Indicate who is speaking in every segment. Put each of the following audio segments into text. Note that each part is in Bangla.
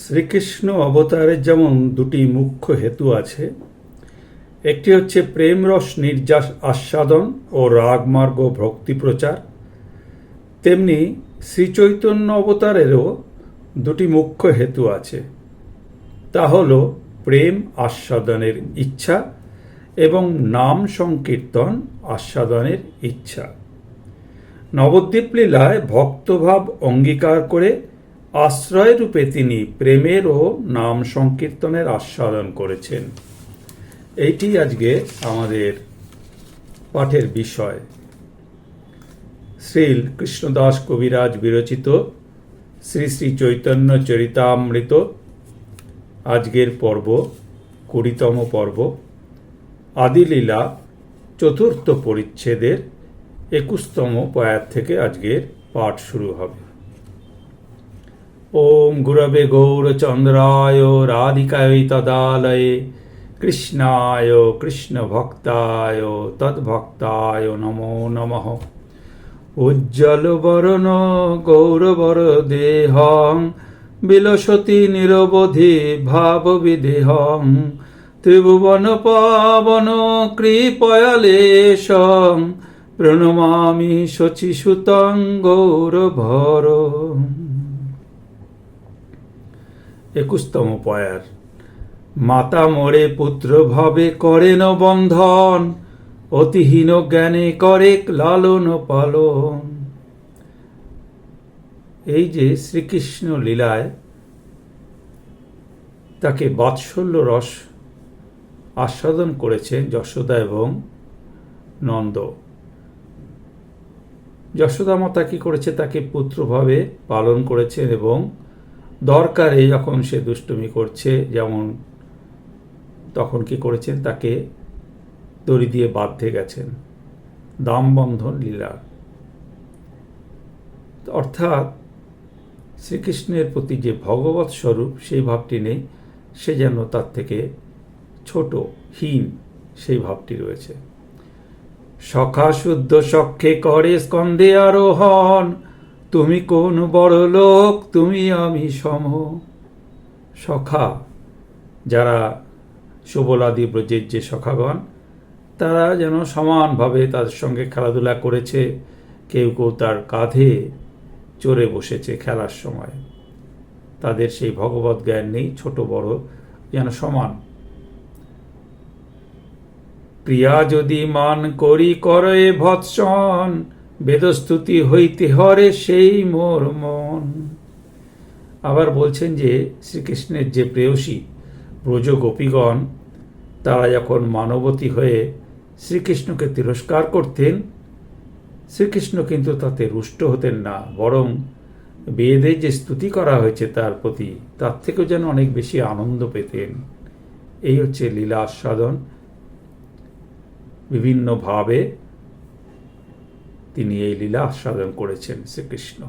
Speaker 1: শ্রীকৃষ্ণ অবতারের যেমন দুটি মুখ্য হেতু আছে, একটি হচ্ছে প্রেম রস নির্যাস আস্বাদন ও রাগমার্গ ভক্তি প্রচার। তেমনি শ্রীচৈতন্য অবতারেরও দুটি মুখ্য হেতু আছে। তা হল প্রেম আস্বাদনের ইচ্ছা এবং নাম সংকীর্তন আস্বাদনের ইচ্ছা। নবদ্বীপ লীলায় ভক্তভাব অঙ্গীকার করে আশ্রয় রূপে তিনি প্রেমের ও নাম সংকীর্তনের আস্বাদন করেছেন। এইটি আজকে আমাদের পাঠের বিষয়। শ্রীল কৃষ্ণদাস কবিরাজ বিরচিত শ্রী শ্রী চৈতন্য চরিতামৃত। আজকের পর্ব, কুড়িতম পর্ব, আদিলীলা চতুর্থ পরিচ্ছেদের একুশতম পয়ার থেকে আজকের পাঠ শুরু হবে। ওম গুরবে গৌরচন্দ্রায় রাধিকায় তদালয়ে কৃষ্ণায় কৃষ্ণ ভক্তায় তদ্ভক্তায় নমো নমঃ উজ্জ্বল বরণ গৌরবর দেহং বিলসতি নিরবধি ভাব বিদেহং ত্রিভুবন পাবন কৃপয়ালেশং প্রণমামি শচীসুতং গৌরভর একুশতম পয়ার। মাতা মোরে পুত্র ভাবে করেন বন্ধন অতিহীন জ্ঞানে করে লালন পালন। এই যে শ্রীকৃষ্ণ লীলায় তাকে বাৎসল্য রস আস্বাদন করেছেন যশোদা এবং নন্দ। যশোদা মাতা কি করেছে? তাকে পুত্রভাবে পালন করেছেন এবং দরকারে যখন সে দুষ্টুমি করছে, যেমন তখন কি করেছেন? তাকে দড়ি দিয়ে বাঁধতে গেছেন। দামবন্ধন লীলা। অর্থাৎ শ্রীকৃষ্ণের প্রতি যে ভগবত স্বরূপ, সেই ভাবটি নেই। সে যেন তার থেকে ছোট, হীন, সেই ভাবটি রয়েছে। সখা শুদ্ধ সখ্যে করে স্কন্ধে আরোহণ। তুমি কোন বড় লোক, তুমি আমি সম। সখা, যারা সুবলাদি ব্রজের যে সখাগণ, তারা যেন সমানভাবে তাদের সঙ্গে খেলাধুলা করেছে, কেউ কেউ তার কাঁধে চড়ে বসেছে খেলার সময়। তাদের সেই ভগবত জ্ঞান নেই, ছোট বড়, যেন সমান। প্রিয়া যদি মান করি করে ভৎসন বেদস্তুতি হইতে হরে সেই মোর মন। আবার বলছেন যে, শ্রীকৃষ্ণের যে প্রেয়সী ব্রজ গোপীগণ তারা যখন মানবতী হয়ে শ্রীকৃষ্ণকে তিরস্কার করতেন, শ্রীকৃষ্ণ কিন্তু তাতে রুষ্ট হতেন না, বরং বেদে যে স্তুতি করা হয়েছে তার প্রতি, তার থেকেও যেন অনেক বেশি আনন্দ পেতেন। এই হচ্ছে লীলা আস্বাদন। বিভিন্নভাবে তিনি এই লীলা আস্বাদন করেছেন শ্রীকৃষ্ণ।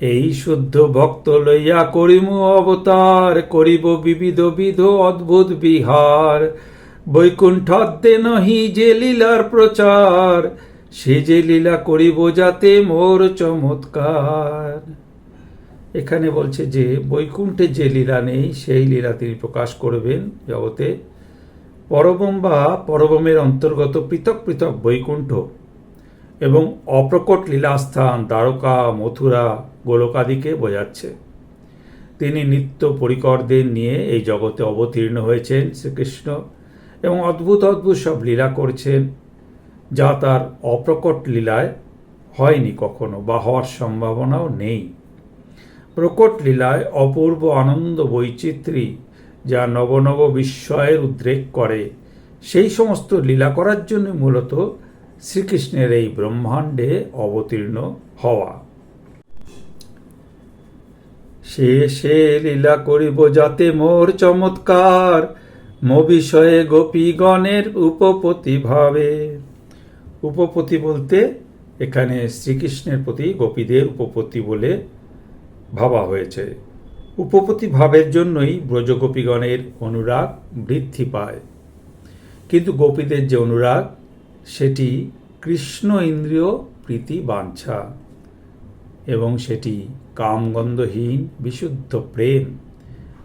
Speaker 1: এই শুদ্ধ ভক্ত লইয়া করিমু অবতার, করিব বিবিধ বিধ অদ্ভুত বিহার। বৈকুণ্ঠদ্দে নহি যে লীলার প্রচার, সে যে লীলা করিব যাতে মোর চমৎকার। এখানে বলছে যে, বৈকুণ্ঠে যে লীলা নেই, সেই লীলা তিনি প্রকাশ করবেন জগতে। পরবম বা পরবমের অন্তর্গত পৃথক পৃথক বৈকুণ্ঠ এবং অপ্রকট লীলাস্থান দ্বারকা, মথুরা, গোলকাদিকে বোঝাচ্ছে। তিনি নিত্য পরিকরদের নিয়ে এই জগতে অবতীর্ণ হয়েছেন শ্রীকৃষ্ণ এবং অদ্ভুত অদ্ভুত সব লীলা করছেন, যা তার অপ্রকট লীলায় হয়নি কখনো বা হওয়ার সম্ভাবনাও নেই। প্রকট লীলায় অপূর্ব আনন্দ বৈচিত্র্যী যা নবনব বিস্ময়ের উদ্রেক করে। সেই সমস্ত লীলা করার জন্য মূলত শ্রীকৃষ্ণের এই ব্রহ্মাণ্ডে অবতীর্ণ হওয়া। সে সে লীলা করিব যাতে মোর চমৎকার, মো বিষয়ে গোপীগণের উপপতি ভাবে। উপপতি বলতে এখানে শ্রীকৃষ্ণের প্রতি গোপীদের উপপত্তি বলে ভাবা হয়েছে। উপপতি ভাবের জন্যই ব্রজগোপীগণের অনুরাগ বৃদ্ধি পায়। কিন্তু গোপীদের যে অনুরাগ, সেটি কৃষ্ণ ইন্দ্রিয় প্রীতি বাঞ্ছা এবং সেটি কামগন্ধহীন বিশুদ্ধ প্রেম।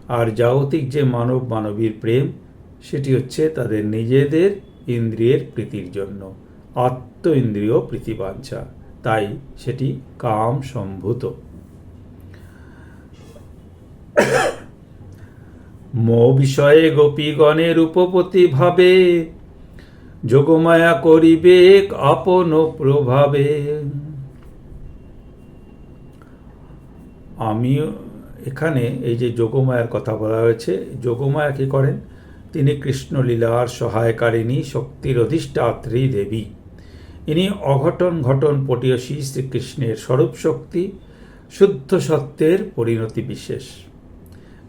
Speaker 1: আর জাগতিক যে মানব মানবীর প্রেম, সেটি হচ্ছে তাদের নিজেদের ইন্দ্রিয়ের প্রীতির জন্য। আত্ম ইন্দ্রিয় প্রীতিবাঞ্ছা তাই সেটি কাম সম্ভূত। মো বিষয়ে গোপীগণের উপপতি ভাবে, যোগমায়া করিবে আপন প্রভাবে। আমি এখানে এই যে যোগমায়ার কথা বলা হয়েছে, যোগমায়া কি করেন? তিনি কৃষ্ণলীলার সহায়কারিণী শক্তির অধিষ্ঠাত্রী দেবী। ইনি অঘটন ঘটন পটীয়সী শ্রীকৃষ্ণের স্বরূপ শক্তি, শুদ্ধ সত্যের পরিণতি বিশেষ।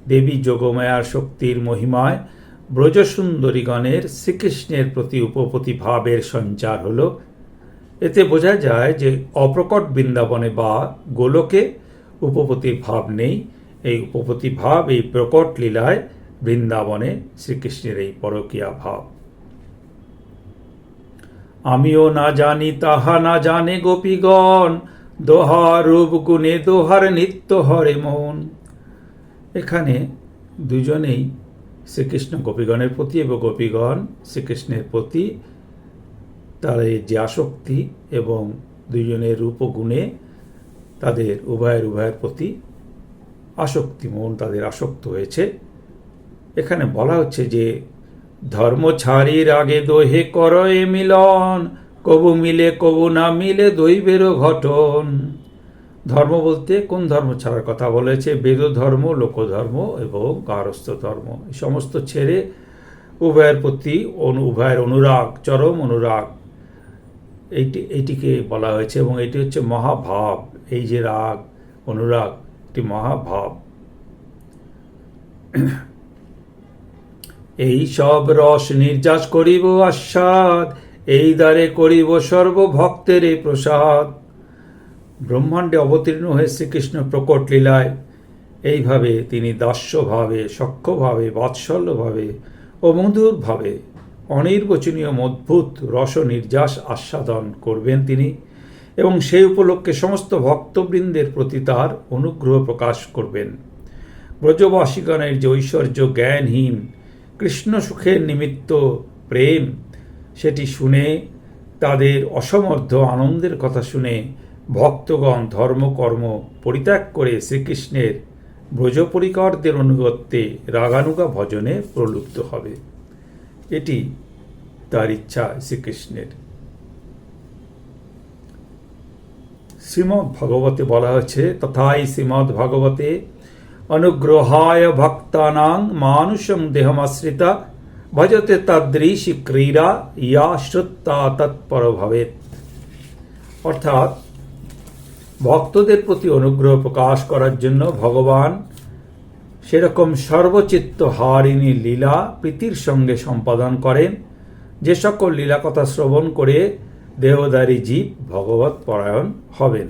Speaker 1: দেবী যোগমায়ার শক্তির মহিমায় ব্রজসুন্দরীগণের শ্রীকৃষ্ণের প্রতি উপপতি ভাবের সঞ্চার হল। এতে বোঝা যায় যে অপ্রকট বৃন্দাবনে বা গোলকে উপপতির ভাব নেই। এই উপপতি ভাব, এই প্রকট লীলায় বৃন্দাবনে শ্রীকৃষ্ণের এই পরকীয়া ভাব। আমিও না জানি তাহা না জানে গোপীগণ দোহার রূপ গুণে দোহার নিত্য হরে মন। এখানে দুজনেই শ্রীকৃষ্ণ গোপীগণের প্রতি এবং গোপীগণ শ্রীকৃষ্ণের প্রতি তাদের যে আসক্তি এবং দুজনের রূপ ও গুণে তাদের উভয়ের উভয়ের প্রতি আসক্তি, মন তাদের আসক্ত হয়েছে। এখানে বলা হচ্ছে যে, ধর্ম ছাড়ির আগে দোহে করয়ে মিলন, কবু মিলে কবু না মিলে দৈবেরও ঘটন। ধর্ম বলতে কোন ধর্ম ছাড়ার কথা বলেছে? বেদ ধর্ম লোকধর্ম এবং গারস্থ ধর্ম সমস্ত ছেড়ে উভয়ের প্রতি অনু, উভয়ের অনুরাগ, চরম অনুরাগ। এইটি, এইটিকে বলা হয়েছে এবং এটি হচ্ছে মহাভাব। এই যে রাগ, অনুরাগ একটি মহাভাব। এই সব রস নির্যাস করিব আস্বাদ, এই দ্বারে করিব সর্বভক্তের এই প্রসাদ। ব্রহ্মাণ্ডে অবতীর্ণ হয়ে শ্রীকৃষ্ণ প্রকট লীলায় এইভাবে তিনি দাস্যভাবে, সক্ষভাবে, বাৎসল্যভাবে ও মধুরভাবে অনির্বচনীয় অদ্ভুত রস নির্যাস আস্বাদন করবেন তিনি এবং সেই উপলক্ষে সমস্ত ভক্তবৃন্দের প্রতি তার অনুগ্রহ প্রকাশ করবেন। ব্রজবাসীগণের যে ঐশ্বর্য জ্ঞানহীন কৃষ্ণ সুখের নিমিত্ত প্রেম, সেটি শুনে তাদের অসমর্থ আনন্দের কথা শুনে ভক্তগণ ধর্মকর্ম পরিত্যাগ করে শ্রীকৃষ্ণের ব্রজপরিকরদের অনুগত্যে রাগানুগা ভজনে প্রলুব্ধ হবে। এটি তার ইচ্ছা শ্রীকৃষ্ণের। শ্রীমদ্ ভগবতে বলা হয়েছে, তথাই শ্রীমদ্ ভগবতে অনুগ্রহায় ভক্তানাং মানুষম দেহমাশ্রিতা ভজতে তাদৃশী ক্রীড়া ইয়া শ্রুত্তা তৎপর ভবেত অর্থাৎ ভক্তদের প্রতি অনুগ্রহ প্রকাশ করার জন্য ভগবান সেরকম সর্বচিত্ত হারিণী লীলা প্রীতির সঙ্গে সম্পাদন করেন। যে সকল লীলা কথা শ্রবণ করে দেহদারী জীব ভগবত পরায়ণ হবেন।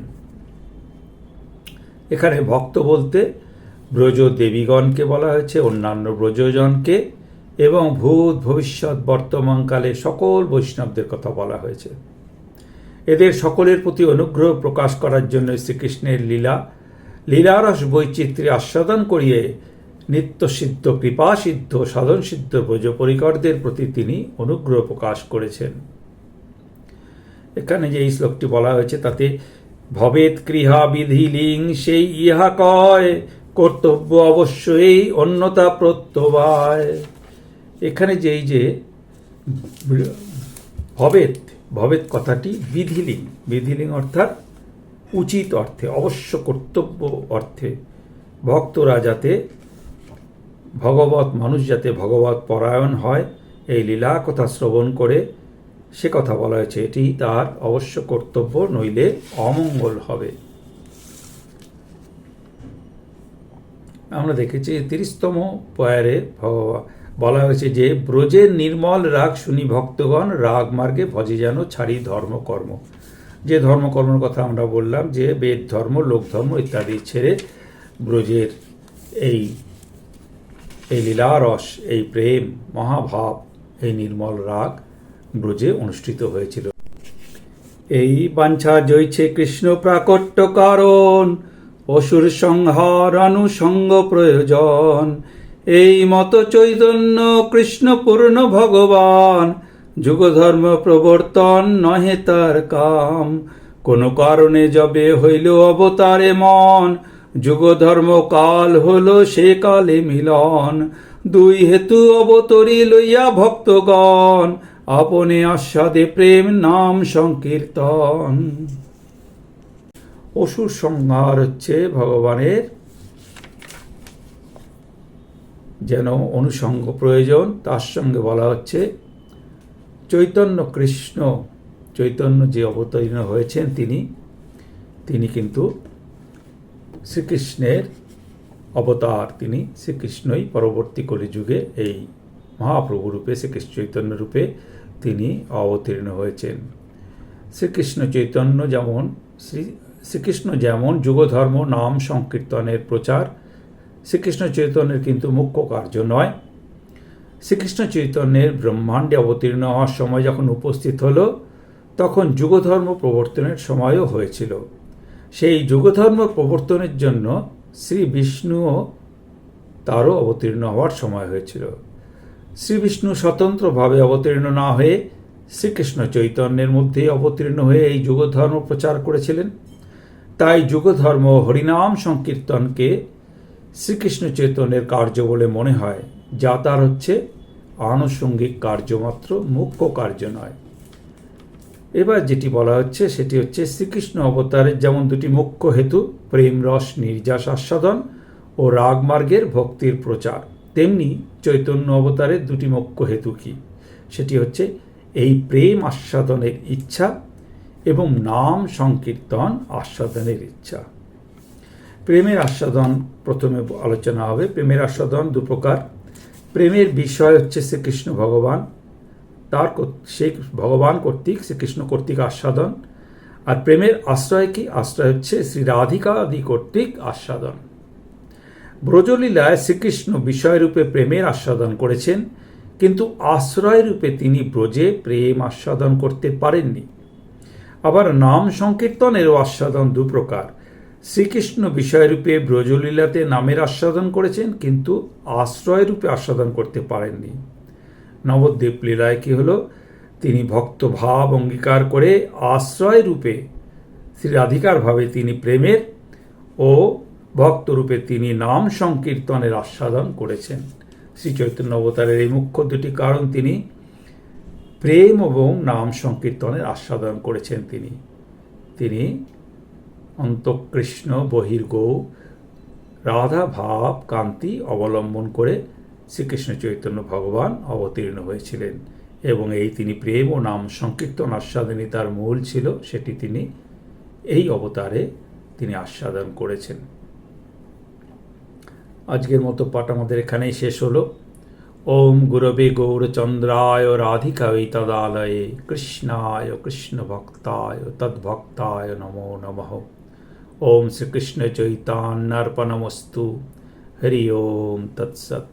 Speaker 1: এখানে ভক্ত বলতে ব্রজ দেবীগণকে বলা হয়েছে, অন্যান্য ব্রজজনকে এবং ভূত, ভবিষ্যৎ বর্তমানকালে সকল বৈষ্ণবদের কথা বলা হয়েছে। এদের সকলের প্রতি অনুগ্রহ প্রকাশ করার জন্য শ্রীকৃষ্ণের লীলা, লীলারস বৈচিত্র্যে আস্বাদন করিয়ে নিত্য নিত্যসিদ্ধ কৃপাসিদ্ধ সাধনসিদ্ধ ব্রজপরিকরদের প্রতি তিনি অনুগ্রহ প্রকাশ করেছেন। এখানে যে এই শ্লোকটি বলা হয়েছে, তাতে ভবেত কৃহা বিধি লিং, সেই ইহা কয়, কর্তব্য অবশ্যই অন্যতা প্রত্যবায়। এখানে যেই যে ভবেত ভবেত কথাটি বিধিলিং। বিধিলিং অর্থাৎ উচিত অর্থে, অবশ্য কর্তব্য অর্থে। ভক্তরা যাতে ভগবত, মানুষ যাতে ভগবত পরায়ণ হয়, এই লীলা কথা শ্রবণ করে সে কথা বলা হয়েছে। এটি তার অবশ্য কর্তব্য, নইলে অমঙ্গল হবে। আমরা দেখেছি তিরিশতম পয়ারে বলা হয়েছে যে ব্রজের নির্মল রাগ শুনি ভক্তগণ, রাগ মার্গে ভজে যেন ছাড়ি ধর্মকর্ম যে ধর্মকর্মের কথা আমরা বললাম, যে বেদ ধর্ম, লোক ধর্ম ইত্যাদি ছেড়ে ব্রজের এই এই লীলারস এই প্রেম, মহাভাব, এই নির্মল রাগ ব্রজে অনুষ্ঠিত হয়েছিল। এই বাঞ্ছা জয়ছে কৃষ্ণ প্রাকট্য কারণ, অসুর সংহার, অনুসঙ্গ প্রয়োজন। এই মত চৈতন্য কৃষ্ণ পূর্ণ ভগবান, যুগধর্ম প্রবর্তন নহে তার কাম। কোন কারণে যবে হইল অবতারে মন, যুগধর্ম কাল হল সে কালে মিলন। দুই হেতু অবতরী লইয়া ভক্তগণ, আপনে আস্বাদে প্রেম নাম সংকীর্তন। অসুর সংহার হচ্ছে ভগবানের যেন অনুষঙ্গ প্রয়োজন। তার সঙ্গে বলা হচ্ছে, চৈতন্য কৃষ্ণ, চৈতন্য যে অবতীর্ণ হয়েছেন তিনি তিনি কিন্তু শ্রীকৃষ্ণের অবতার। তিনি শ্রীকৃষ্ণই পরবর্তী কলিযুগে এই মহাপ্রভু রূপে, শ্রীকৃষ্ণ চৈতন্য রূপে তিনি অবতীর্ণ হয়েছেন। শ্রীকৃষ্ণ চৈতন্য যেমন, শ্রী, শ্রীকৃষ্ণ যেমন যুগধর্ম নাম সংকীর্তনের প্রচার শ্রীকৃষ্ণ চৈতন্যের কিন্তু মুখ্য কার্য নয়। শ্রীকৃষ্ণ চৈতন্যের ব্রহ্মাণ্ডে অবতীর্ণ হওয়ার সময় যখন উপস্থিত হলো, তখন যুগধর্ম প্রবর্তনের সময়ও হয়েছিল। সেই যুগধর্ম প্রবর্তনের জন্য শ্রী বিষ্ণুও তারও অবতীর্ণ হওয়ার সময় হয়েছিল। শ্রী বিষ্ণু স্বতন্ত্রভাবে অবতীর্ণ না হয়ে শ্রীকৃষ্ণ চৈতন্যের মধ্যেই অবতীর্ণ হয়ে এই যুগধর্ম প্রচার করেছিলেন। তাই যুগধর্ম হরিনাম সংকীর্তনকে শ্রীকৃষ্ণ চৈতন্যের কার্য বলে মনে হয়, যা তার হচ্ছে আনুষঙ্গিক কার্য মাত্র মুখ্য কার্য নয়। এবার যেটি বলা হচ্ছে, সেটি হচ্ছে শ্রীকৃষ্ণ অবতারের যেমন দুটি মুখ্য হেতু, প্রেম, রস, নির্যাস, আস্বাদন ও রাগমার্গের ভক্তির প্রচার, তেমনি চৈতন্য অবতারের দুটি মুখ্য হেতু কি? সেটি হচ্ছে এই প্রেম আস্বাদনের ইচ্ছা এবং নাম সংকীর্তন আস্বাদনের ইচ্ছা। প্রেমের আস্বাদন প্রথমে আলোচনা হবে। প্রেমের আস্বাদন দু প্রকার। প্রেমের বিষয় হচ্ছে শ্রীকৃষ্ণ ভগবান, তার সেই ভগবান কর্তৃক, শ্রীকৃষ্ণ কর্তৃক আস্বাদন। আর প্রেমের আশ্রয় কি? আশ্রয় হচ্ছে শ্রী রাধিকা আদি কর্তৃক আস্বাদন। ব্রজলীলায় শ্রীকৃষ্ণ বিষয়রূপে প্রেমের আস্বাদন করেছেন, কিন্তু আশ্রয় রূপে তিনি ব্রজে প্রেম আস্বাদন করতে পারেননি। আবার নাম সংকীর্তনেরও আস্বাদন দু প্রকার। শ্রীকৃষ্ণ বিষয়রূপে ব্রজলীলাতে নামের আস্বাদন করেছেন, কিন্তু আশ্রয় রূপে আস্বাদন করতে পারেননি। নবদ্বীপ লীলায় কি হলো? তিনি ভক্ত ভাব অঙ্গীকার করে আশ্রয় রূপে শ্রী রাধিকার ভাবে তিনি প্রেমের ও ভক্তরূপে তিনি নাম সংকীর্তনের আস্বাদন করেছেন। শ্রী চৈতন্য অবতারের এই মুখ্য দুটি কারণ তিনি প্রেম এবং নাম সংকীর্তনের আস্বাদন করেছেন তিনি। তিনি অন্তকৃষ্ণ বহির্গৌ রাধা ভাব কান্তি অবলম্বন করে শ্রীকৃষ্ণ চৈতন্য ভগবান অবতীর্ণ হয়েছিলেন। এবং এই তিনি প্রেম ও নাম সংকীর্তন আস্বাদনই তার মূল ছিল, সেটি তিনি এই অবতারে তিনি আস্বাদন করেছেন। আজকের মতো পাঠ আমাদের এখানেই শেষ হলো। ওম গুরবে গৌরচন্দ্রায় রাধিকায় তদালয়ে, কৃষ্ণায় কৃষ্ণ ভক্তায় তদ্ভক্তায় নমো নমঃ। ওম শ্রীকৃষ্ণ চৈতান্যর্পণমস্তু হরি ওম তৎসৎ